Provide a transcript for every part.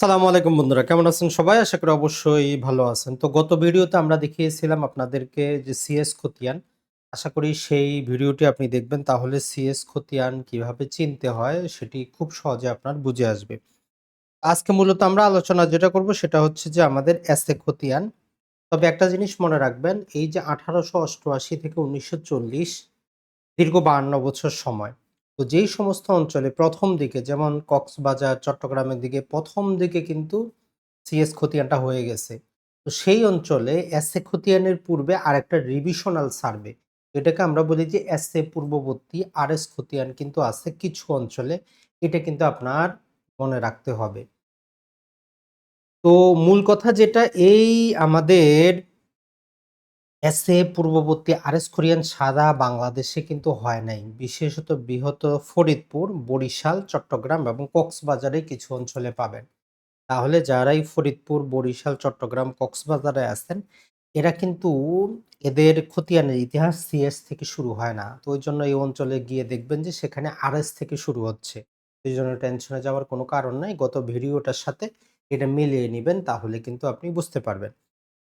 সালামু আলাইকুম বন্ধুরা, কেমন আছেন সবাই? আশা করি অবশ্যই ভালো আছেন। তো গত ভিডিওতে আমরা দেখিয়েছিলাম আপনাদেরকে যে সিএস খতিয়ান। আশা করি সেই ভিডিওটি আপনি দেখবেন, তাহলে সিএস খতিয়ান কীভাবে চিনতে হয় সেটি খুব সহজে আপনার বুঝে আসবে। আজকে মূলত আমরা আলোচনা যেটা করব সেটা হচ্ছে যে আমাদের এসে খতিয়ান। তবে একটা জিনিস মনে রাখবেন, এই যে আঠারোশো অষ্টআশি থেকে উনিশশো চল্লিশ, দীর্ঘ বাহান্ন বছর সময় তো যেই সমস্ত অঞ্চলে প্রথম দিকে, যেমন কক্সবাজার, চট্টগ্রামের দিকে, প্রথম দিকে কিন্তু সিএস খতিয়ানটা হয়ে গেছে। তো সেই অঞ্চলে এসএ খতিয়ানের পূর্বে আরেকটা রিভিশনাল সার্ভে এটাকে আমরা বলি যে এসএ পূর্ববর্তী আর এস খতিয়ান কিন্তু আছে কিছু অঞ্চলে, এটা কিন্তু আপনার মনে রাখতে হবে। তো মূল কথা যেটা, এই আমাদের এসএ পূর্ববর্তী আরএস কোরিয়ান সাদা বাংলাদেশে কিন্তু হয় নাই। বিশেষত বৃহৎ ফরিদপুর, বরিশাল, চট্টগ্রাম এবং কক্সবাজারে কিছু অঞ্চলে পাবেন। তাহলে যারাই ফরিদপুর, বরিশাল, চট্টগ্রাম, কক্সবাজারে আছেন, এরা কিন্তু এদের খতিয়ানের ইতিহাস সিএস থেকে শুরু হয় না। তো ওই জন্য এই অঞ্চলে গিয়ে দেখবেন যে সেখানে আরএস থেকে শুরু হচ্ছে। এই জন্য টেনশনে যাওয়ার কোনো কারণ নাই। গত ভিডিওটার সাথে এটা মিলিয়ে নেবেন, তাহলে কিন্তু আপনি বুঝতে পারবেন।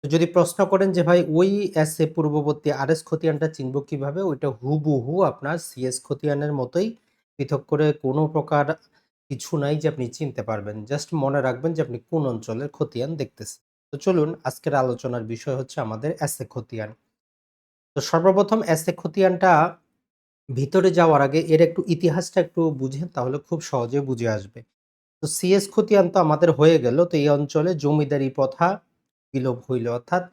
যদি প্রশ্ন করেন যে ভাই, ওই এস এ পূর্ববর্তী আর এস খতিয়ানটা চিনব কীভাবে? ওইটা হুবহু আপনার সিএস খতিয়ানের মতোই পৃথক করে কোনো প্রকার কিছু নাই যে আপনি চিনতে পারবেন। জাস্ট মনে রাখবেন যে আপনি কোন অঞ্চলের খতিয়ান দেখতেছেন। তো চলুন, আজকের আলোচনার বিষয় হচ্ছে আমাদের এসে খতিয়ান। তো সর্বপ্রথম এস এ খতিয়ানটা ভিতরে যাওয়ার আগে এর একটু ইতিহাসটা একটু বুঝেন, তাহলে খুব সহজে বুঝে আসবে। তো সিএস খতিয়ান তো আমাদের হয়ে গেল। তো এই অঞ্চলে জমিদারি প্রথা বিলোপ হইল। অর্থাৎ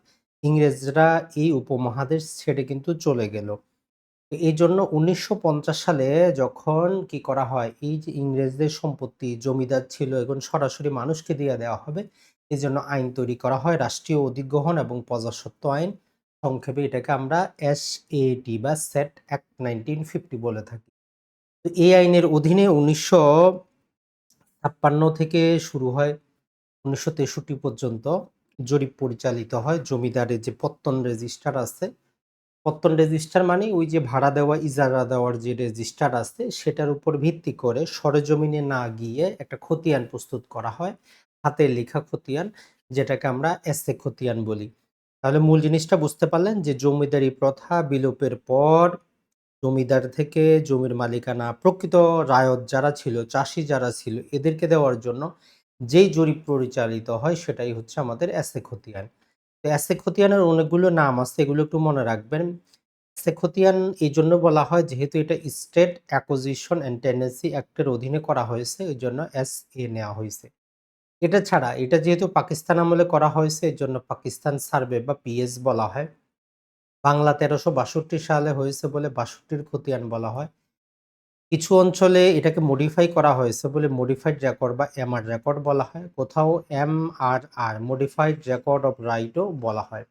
ইংরেজরা এই উপমহাদেশ ছেড়ে কিন্তু চলে গেল। এই জন্য উনিশশো পঞ্চাশ সালে যখন কি করা হয়, এই যে ইংরেজদের সম্পত্তি, জমিদার ছিল, এখন সরাসরি মানুষকে দিয়ে দেওয়া হবে এই জন্য আইন তৈরি করা হয়, রাষ্ট্রীয় অধিগ্রহণ এবং প্রজাস্বত্ব আইন সংক্ষেপে এটাকে আমরা এস এটি বা সেট অ্যাক্ট নাইনটিন ফিফটি বলে থাকি। তো এই আইনের অধীনে উনিশশো ছাপ্পান্ন থেকে শুরু হয়, উনিশশো তেষট্টি পর্যন্ত। জরিপ পরিচালিত হয় জমিদারের যে পত্তন রেজিস্টার আছে। পত্তন রেজিস্টার মানে ওই যে ভাড়া দেওয়া, ইজারা দেওয়ার যে রেজিস্টার আছে, সেটার উপর ভিত্তি করে সরেজমিনে না গিয়ে একটা খতিয়ান প্রস্তুত করা হয়, হাতে লেখা খতিয়ান, যেটাকে আমরা এসে খতিয়ান বলি। তাহলে মূল জিনিসটা বুঝতে পারলেন যে জমিদারি প্রথা বিলোপের পর জমিদার থেকে জমির মালিকানা প্রকৃত রায়ত যারা ছিল, চাষি যারা ছিল, এদেরকে দেওয়ার জন্য যেই জরিপ পরিচালিত হয় সেটাই হচ্ছে আমাদের এসে খতিয়ান। তো খতিয়ানের অনেকগুলো নাম আছে, এগুলো একটু মনে রাখবেন। এসে খতিয়ান এই জন্য বলা হয় যেহেতু এটা স্টেট অ্যাকোজিশন অ্যান্ড টেন্ডেন্সি অ্যাক্টের অধীনে করা হয়েছে এই জন্য এস এ নেওয়া হয়েছে। এটা ছাড়া, এটা যেহেতু পাকিস্তান আমলে করা হয়েছে এর জন্য পাকিস্তান সার্ভে বা পিএস বলা হয়। বাংলা তেরোশো বাষট্টি সালে হয়েছে বলে বাষট্টির খতিয়ান বলা হয়। কিছু অঞ্চলে এটাকে মডিফাই করা হয়েছে বলে মডিফাইড রেকর্ড বা এমআর রেকর্ড বলা হয়। কোথাও এম আর আর মডিফাইড রেকর্ড অফ রাইটও বলা হয়।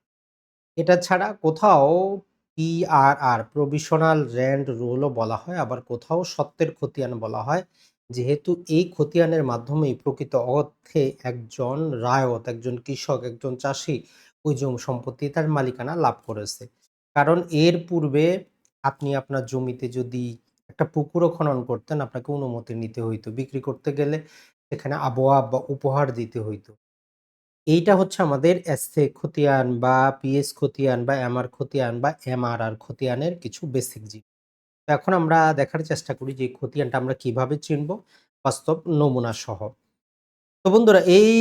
এটা ছাড়া কোথাও পিআরআর প্রভিশনাল র্যান্ড রোলও বলা হয়। আবার কোথাও সত্যের খতিয়ান বলা হয়। যেহেতু এই খতিয়ানের মাধ্যমেই প্রকৃত অর্থে একজন রায়ত, একজন কৃষক, একজন চাষি ওই জমি সম্পত্তি তার মালিকানা লাভ করেছে। কারণ এর পূর্বে আপনি আপনার জমিতে যদি একটা পুকুরও খনন করতেন, আপনাকে অনুমতি নিতে হইতো। বিক্রি করতে গেলে সেখানে আবহাওয়া বা উপহার দিতে হইতো। এইটা হচ্ছে আমাদের এসে খতিয়ান বা পিএস খতিয়ান বা এমআর খতিয়ান বা এমআরআর খতিয়ানের কিছু বেসিক জিনিস। এখন আমরা দেখার চেষ্টা করি যে খতিয়ানটা আমরা কীভাবে চিনব? বাস্তব নমুনা সহ। তো বন্ধুরা, এই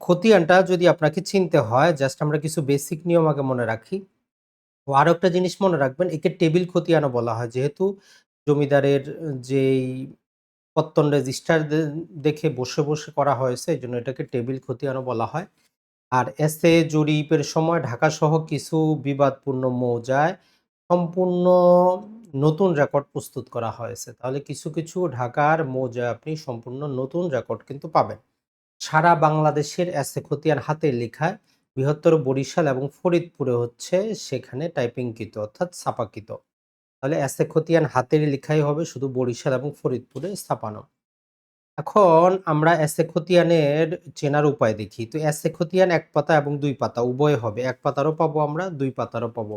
খতিয়ানটা যদি আপনাকে চিনতে হয় জাস্ট আমরা কিছু বেসিক নিয়ম আগে মনে রাখি। ও আরও একটা জিনিস মনে রাখবেন, একে টেবিল খতিয়ানও বলা হয়। যেহেতু জমিদারের যেই পত্তন রেজিস্টার দেখে বসে বসে করা হয়েছে, এই জন্য এটাকে টেবিল খতিয়ানও বলা হয়। আর এসে জরিপের সময় ঢাকা সহ কিছু বিবাদপূর্ণ মৌজায় সম্পূর্ণ নতুন রেকর্ড প্রস্তুত করা হয়েছে। তাহলে কিছু কিছু ঢাকার মৌজায় আপনি সম্পূর্ণ নতুন রেকর্ড কিন্তু পাবেন। সারা বাংলাদেশের এসে খতিয়ান হাতে লেখায় বৃহত্তর বরিশাল এবং ফরিদপুরে হচ্ছে সেখানে টাইপিংকৃত অর্থাৎ ছাপাকৃত। তাহলে এসে খতিয়ান হাতের লেখাই হবে শুধু বরিশাল এবং ফরিদপুরে স্থাপানো এখন আমরা এসে খতিয়ানের চেনার উপায় দেখি। তো এসে খতিয়ান এক পাতা এবং দুই পাতা উভয় হবে। এক পাতারও পাবো আমরা দুই পাতারও পাবো।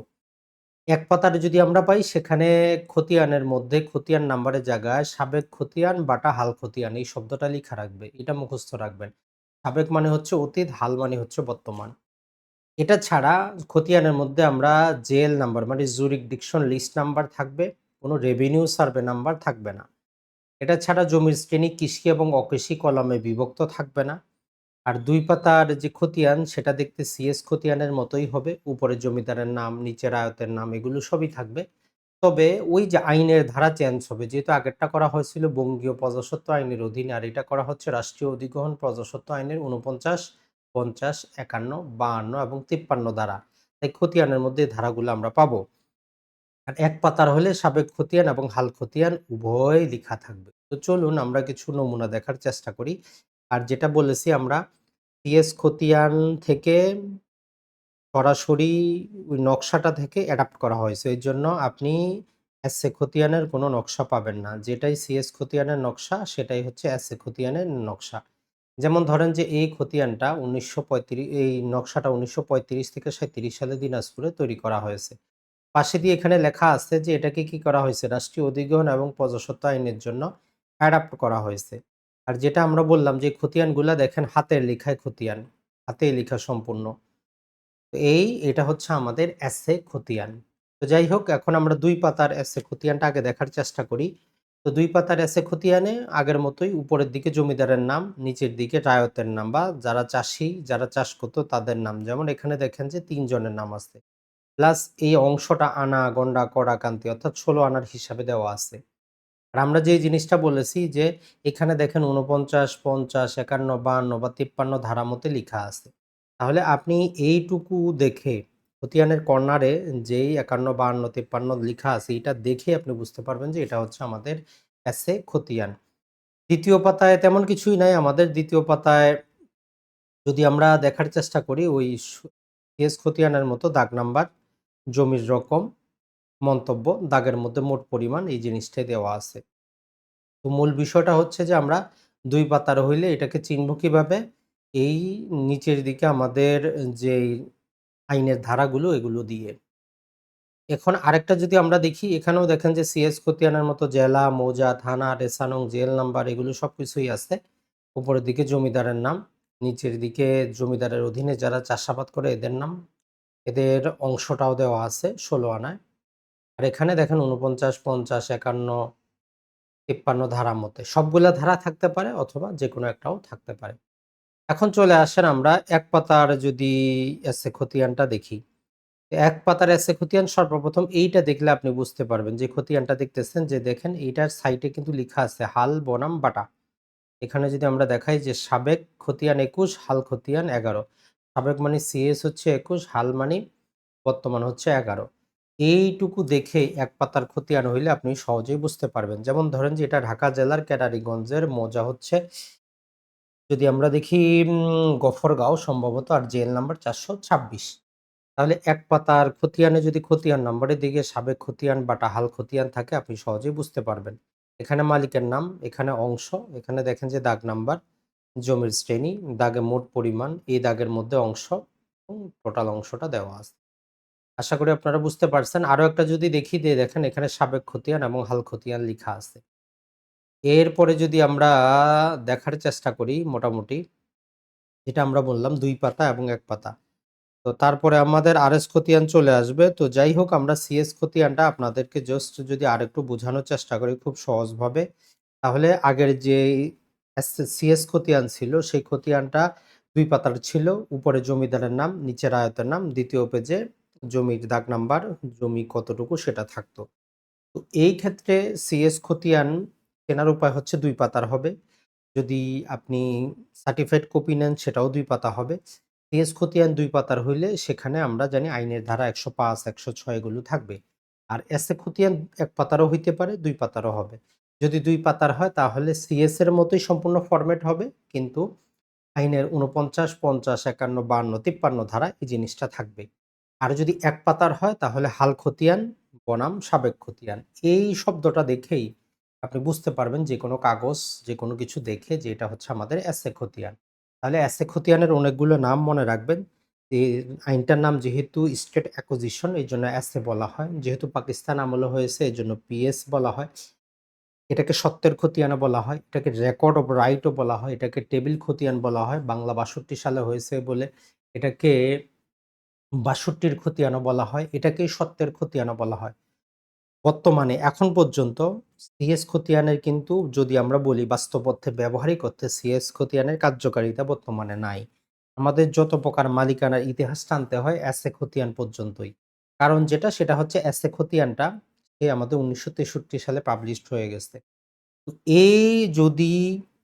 এক পাতার যদি আমরা পাই সেখানে খতিয়ানের মধ্যে খতিয়ান নাম্বারের জায়গায় সাবেক খতিয়ান বাটা হাল খতিয়ান এই শব্দটা লেখা রাখবে। এটা মুখস্থ রাখবেন। সাবেক মানে হচ্ছে অতীত, হাল মানে হচ্ছে বর্তমান। এটা ছাড়া খতিয়ানের মধ্যে আমরা জেল নাম্বার মানে জুরিক ডিকশন লিস্ট নাম্বার থাকবে, কোনো রেভিনিউ সার্ভে নাম্বার থাকবে না। এটা ছাড়া জমির শ্রেণি কৃষি এবং অকৃষি কলমে বিভক্ত থাকবে না। আর দুই পাতার যে খতিয়ান সেটা দেখতে সিএস খতিয়ানের মতোই হবে। উপরে জমিদারের নাম, নিচের আয়তের নাম এগুলো সবই থাকবে। তবে ওই যে আইনের ধারা চেঞ্জ হবে। যেহেতু আগেরটা করা হয়েছিল বঙ্গীয় প্রজাস্বত্ব আইনের অধীনে আর এটা করা হচ্ছে রাষ্ট্রীয় অধিগ্রহণ প্রজাস্বত্ব আইনের ৪৯, ৫০, ৫১, ৫২ এবং ৫৩ ধারা। তাই খতিয়ানের মধ্যে ধারাগুলো আমরা পাবো। আর এক পাতার হলে সাবেক খতিয়ান এবং হাল খতিয়ান উভয় লিখা থাকবে। তো চলুন আমরা কিছু নমুনা দেখার চেষ্টা করি। আর যেটা বলেছি আমরা সিএস খতিয়ান থেকে সরাসরি ওই নকশাটা থেকে অ্যাডাপ্ট করা হয়েছে। জন্য আপনি এসএ খতিয়ানের কোনো নকশা পাবেন না। যেটাই সিএস খতিয়ানের নকশা সেটাই হচ্ছে এসএ খতিয়ানের নকশা। যেমন ধরেন যে এই খতিয়ানটা ১৯৩৫ এই নকশাটা ১৯৩৫ থেকে ৩৭ সালে দিনাজপুরে তৈরি করা হয়েছে। পাশে দিয়ে এখানে লেখা আছে যে এটাকে কি করা হয়েছে রাষ্ট্রীয় অধিগ্রহণ এবং প্রজাস্বত্ব আইনের জন্য অ্যাডাপ্ট করা হয়েছে। আর যেটা আমরা বললাম যে খতিয়ানগুলা দেখেন হাতের লেখায় খতিয়ান, হাতে লেখা সম্পূর্ণ। এই এটা হচ্ছে আমাদের এসএ খতিয়ান। তো যাই হোক এখন আমরা দুই পাতার এসএ খতিয়ানটা আগে দেখার চেষ্টা করি। তো দুই পাতার এসএ খতিয়ানে আগের মতোই উপরের দিকে জমিদারের নাম, নিচের দিকে রায়তের নাম বা যারা চাষী, যারা চাষ করতো তাদের নাম। যেমন এখানে দেখেন যে তিনজনের নাম আছে। প্লাস এই অংশটা আনা, গন্ডা, কড়া, কান্তি অর্থাৎ ১৬ আনার হিসাবে দেওয়া আছে। আর আমরা যে জিনিসটা বলেছি যে এখানে দেখেন ৪৯, ৫০, ৫১, ৫২ বা ৫৩ ধারা মতে লিখা আছে। তাহলে আপনি এইটুকু দেখে খতিয়ানের কর্নারে যেই একান্ন বাহান্ন তিপ্পান্ন লেখা আছে এটা দেখে আপনি বুঝতে পারবেন যে এটা হচ্ছে আমাদের এসএ খতিয়ান। দ্বিতীয় পাতায় তেমন কিছুই নাই আমাদের দ্বিতীয় পাতায় যদি আমরা দেখার চেষ্টা করি ওই এস খতিয়ানের মতো দাগ নাম্বার, জমির রকম, মন্তব্য, দাগের মধ্যে মোট পরিমাণ এই জিনিসটাই দেওয়া আছে। তো মূল বিষয়টা হচ্ছে যে আমরা দুই পাতার হইলে এটাকে চিনব কীভাবে? এই নিচের দিকে আমাদের যেই আইনের ধারাগুলো এগুলো দিয়ে। এখন আরেকটা যদি আমরা দেখি এখানেও দেখেন যে সিএস খতিয়ানের মতো জেলা, মৌজা, থানা, রেশানং, জেল নাম্বার এগুলো সব কিছুই আছে। উপরের দিকে জমিদারের নাম, নিচের দিকে জমিদারের অধীনে যারা চাষাবাদ করে এদের নাম, এদের অংশটাও দেওয়া আছে ১৬ আনায়। আর এখানে দেখেন ৪৯, ৫০, ৫১, ৫৩ ধারা মতে। সবগুলা ধারা থাকতে পারে অথবা যে কোনো একটাও থাকতে পারে। এখন চলে আসেন আমরা এক পাতার যদি এসে খতিয়ানটা দেখি। এক পাতার এসে খতিয়ান সর্বপ্রথম এইটা দেখলে আপনি বুঝতে পারবেন যে খতিয়ানটা দেখতেছেন যে দেখেন এইটার সাইটে কিন্তু লেখা আছে হাল বনাম বাটা। এখানে যদি আমরা দেখাই যে সাবেক খতিয়ান ২১, হাল খতিয়ান ১১। সাবেক মানে সিএস হচ্ছে ২১, হাল মানে বর্তমান হচ্ছে ১১। এইটুকু দেখে এক পাতার খতিয়ান হইলে আপনি সহজেই বুঝতে পারবেন। যেমন ধরেন যে এটা ঢাকা জেলার কেরানীগঞ্জের মৌজা হচ্ছে যদি আমরা দেখি গফরগাঁও সম্ভবত আর জেল নাম্বার ৪২৬। তাহলে এক পাতার খতিয়ানে যদি খতিয়ান নাম্বারের দিকে সাবেক খতিয়ান বাটা হাল খতিয়ান থাকে আপনি সহজেই বুঝতে পারবেন। এখানে মালিকের নাম, এখানে অংশ, এখানে দেখেন যে দাগ নাম্বার, জমির শ্রেণি, দাগে মোট পরিমাণ, এই দাগের মধ্যে অংশ এবং টোটাল অংশটা দেওয়া আছে। আশা করি আপনারা বুঝতে পারছেন। আরও একটা যদি দেখি দিয়ে দেখেন এখানে সাবেক খতিয়ান এবং হাল খতিয়ান লিখা আছে। এরপরে যদি আমরা দেখার চেষ্টা করি মোটামুটি যেটা আমরা বললাম ২ পাতা এবং ১ পাতা। তো তারপরে আমাদের আরএস খতিয়ান চলে আসবে। তো যাই হোক আমরা সিএস খতিয়ানটা আপনাদেরকে জাস্ট যদি আরেকটু বোঝানোর চেষ্টা করি খুব সহজভাবে। তাহলে আগের এস সিএস খতিয়ান ছিল সেই খতিয়ানটা ২ পাতার ছিল। উপরে জমিদারের নাম, নিচে রায়তের নাম, দ্বিতীয় পেজে জমির দাগ নাম্বার, জমি কতটুকু সেটা থাকতো। তো এই ক্ষেত্রে সিএস খতিয়ান চেনার উপায় হচ্ছে দুই পাতার হবে। যদি আপনি সার্টিফাইড কপি নেন সেটাও দুই পাতা হবে। সিএস খতিয়ান দুই পাতার হইলে সেখানে আমরা জানি আইনের ধারা ১০৫, ১০৬ এগুলো থাকবে। আর এসএ খতিয়ান এক পাতারও হইতে পারে, দুই পাতারও হবে। যদি দুই পাতার হয় তাহলে সিএস এর মতোই সম্পূর্ণ ফরমেট হবে কিন্তু আইনের ৪৯, ৫০, ৫১, ৫২, ৫৩ ধারা এই জিনিসটা থাকবে। আর যদি এক পাতার হয় তাহলে হাল খতিয়ান বনাম সাবেক খতিয়ান। এই শব্দটা দেখেই আপনি বুঝতে পারবেন যে কোনো কাগজ, যে কোনো কিছু দেখে যে এটা হচ্ছে আমাদের এসএ খতিয়ান। তাহলে এসএ খতিয়ানের অনেকগুলো নাম মনে রাখবেন। এই আইনটার নাম যেহেতু স্টেট অ্যাকুইজিশন এইজন্য এসএ বলা হয়। যেহেতু পাকিস্তান আমলে হয়েছে এজন্য পিএস বলা হয়। এটাকে সত্যের খতিয়ানও বলা হয় এটাকে রেকর্ড অফ রাইটও বলা হয় এটাকে টেবিল খতিয়ান বলা হয় বাংলা বাষট্টি সালে হয়েছে বলে এটাকে বাষট্টির খতিয়ানও বলা হয় এটাকেই সত্যের খতিয়ানও বলা হয় বর্তমানে, এখন পর্যন্ত সিএস খতিয়ানের কিন্তু যদি আমরা বলি বাস্তব অর্থে ব্যবহারিক অর্থে সিএস খতিয়ানের কার্যকারিতা বর্তমানে নাই। আমাদের যত প্রকার মালিকানার ইতিহাস টানতে হয় এসে খতিয়ান পর্যন্তই। কারণ যেটা, সেটা হচ্ছে এসে খতিয়ানটা সে আমাদের উনিশশো তেষট্টি সালে পাবলিশড হয়ে গেছে। এই যদি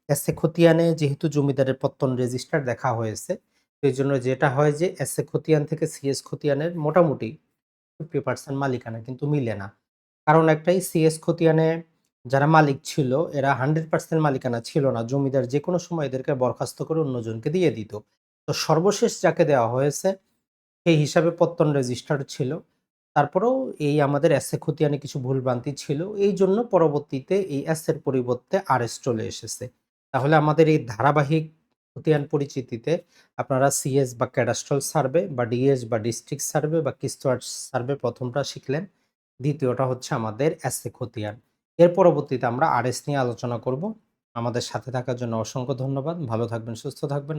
এসে খতিয়ানে যেহেতু জমিদারের পত্তন রেজিস্টার দেখা হয়েছে সেই জন্য যেটা হয় যে এসে খতিয়ান থেকে সিএস খতিয়ানের মোটামুটি ফিফটি পার্সেন্ট মালিকানা কিন্তু মিলে না। কারণ একটাই সিএস খতিয়ানে যারা মালিক ছিল, এরা হান্ড্রেড পার্সেন্ট মালিকানা ছিল না। জমিদার যে কোনো সময় এদেরকে বরখাস্ত করে অন্যজনকে দিয়ে দিত। তো সর্বশেষ যাকে দেওয়া হয়েছে, সেই হিসাবে পত্তন রেজিস্টার ছিল। তারপরেও এই আমাদের অ্যাসে খতিয়ানে কিছু ভুলভ্রান্তি ছিল। এই জন্য পরবর্তীতে এই অ্যাসের পরিবর্তে আর এস চলে এসেছে। তাহলে আমাদের এই ধারাবাহিক খতিয়ান পরিচিতিতে আপনারা সিএস বা ক্যাডাস্ট্রাল সার্ভে বা ডিএস বা ডিস্ট্রিক্ট সার্ভে বা কিস্তোয়ার্ড সার্ভে প্রথমটা শিখলেন। দ্বিতীয়টা হচ্ছে আমাদের এসে খতিয়ান। এর পরবর্তীতে আমরা আরএস নিয়ে আলোচনা করব। আমাদের সাথে থাকার জন্য অসংখ্য ধন্যবাদ। ভালো থাকবেন, সুস্থ থাকবেন।